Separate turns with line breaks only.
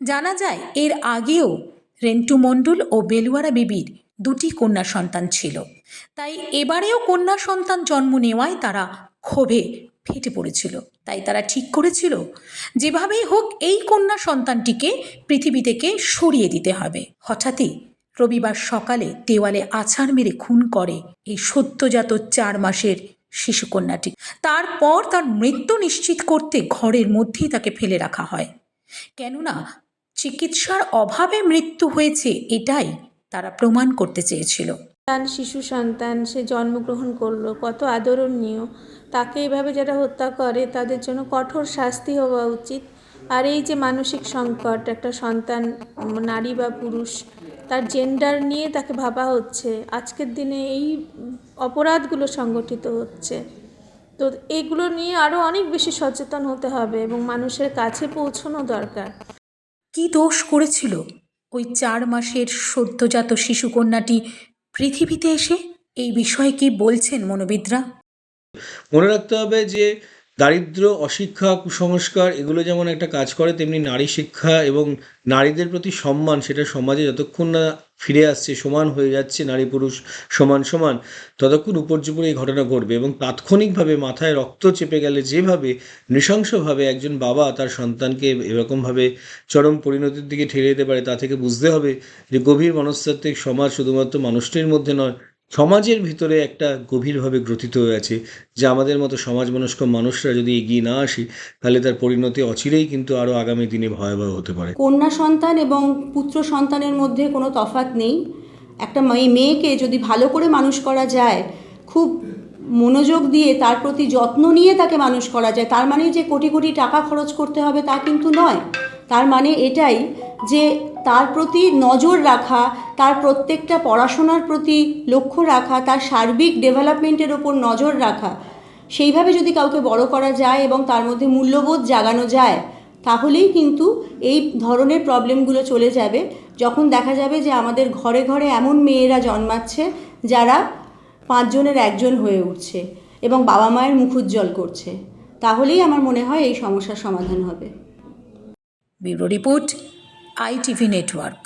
জানা যায়, এর আগেও রেন্টু মণ্ডল ও বেলুয়ারা বিবির দুটি কন্যা সন্তান ছিল। তাই এবারেও কন্যা সন্তান জন্ম নেওয়ায় তারা ক্ষোভে ফেটে পড়েছিল। তাই তারা ঠিক করেছিল, যেভাবেই হোক এই কন্যা সন্তানটিকে পৃথিবী থেকে সরিয়ে দিতে হবে। হঠাৎই রবিবার সকালে দেওয়ালে আছাড় মেরে খুন করে এই সদ্যজাত চার মাসের শিশুকন্যাটি তারপর তার মৃত্যু নিশ্চিত করতে ঘরের মধ্যেই তাকে ফেলে রাখা হয়। কেননা চিকিৎসার অভাবে মৃত্যু হয়েছে এটাই তারা প্রমাণ করতে চেয়েছিল।
সন্তান শিশু সন্তান, সে জন্মগ্রহণ করল, কত আদরণীয়। তাকে এভাবে যারা হত্যা করে, তাদের জন্য কঠোর শাস্তি হওয়া উচিত। আর এই যে মানসিক সংকট, একটা সন্তান, নারী বা পুরুষ, তার জেন্ডার নিয়ে তাকে ভাবা হচ্ছে। আজকের দিনে এই অপরাধগুলো সংগঠিত হচ্ছে। তো এগুলো নিয়ে আরও অনেক বেশি সচেতন হতে হবে এবং মানুষের কাছে পৌঁছানো দরকার।
কি দোষ করেছিল? ওই চার মাসের সদ্যজাত শিশুকন্যাটি পৃথিবীতে এসে এই বিষয়ে কি বলছেন মনোবিদরা?
মনে রাখতে হবে যে দারিদ্র, অশিক্ষা, কুসংস্কার এগুলো যেমন একটা কাজ করে, তেমনি নারী শিক্ষা এবং নারীদের প্রতি সম্মান সেটা সমাজে যতক্ষণ না ফিরে আসছে, সমান হয়ে যাচ্ছে, নারী পুরুষ সমান সমান। ততক্ষণ উপর্যুপুর এই ঘটনা ঘটবে এবং তাৎক্ষণিকভাবে মাথায় রক্ত চেপে গেলে যেভাবে নৃশংসভাবে একজন বাবা তার সন্তানকে এরকমভাবে চরম পরিণতির দিকে ঠেলে দিতে পারে তা থেকে বুঝতে হবে যে গভীর মনস্তাত্ত্বিক সমাজ শুধুমাত্র মানুষটির মধ্যে নয় সমাজের ভিতরে একটা গভীরভাবে গ্রথিত হয়ে আছে, যে আমাদের মতো সমাজ মনস্ক মানুষরা যদি এগিয়ে না আসি, তাহলে তার পরিণতি অচিরেই কিন্তু আরও আগামী দিনে ভয়াবহ হতে পারে।
কন্যা সন্তান এবং পুত্র সন্তানের মধ্যে কোনো তফাৎ নেই। একটা মেয়ে মেয়েকে যদি ভালো করে মানুষ করা যায়, খুব মনোযোগ দিয়ে তার প্রতি যত্ন নিয়ে তাকে মানুষ করা যায়, তার মানে যে কোটি কোটি টাকা খরচ করতে হবে তা কিন্তু নয়। তার মানে এটাই যে তার প্রতি নজর রাখা, তার প্রত্যেকটা পড়াশোনার প্রতি লক্ষ্য রাখা, তার সার্বিক ডেভেলপমেন্টের ওপর নজর রাখা, সেইভাবে যদি কাউকে বড় করা যায় এবং তার মধ্যে মূল্যবোধ জাগানো যায়, তাহলেই কিন্তু এই ধরনের প্রবলেমগুলো চলে যাবে। যখন দেখা যাবে যে আমাদের ঘরে ঘরে এমন মেয়েরা জন্মাচ্ছে যারা পাঁচজনের একজন হয়ে উঠছে এবং বাবা মায়ের মুখ উজ্জ্বল করছে, তাহলেই আমার মনে হয় এই সমস্যার সমাধান হবে।
Bureau report ITV network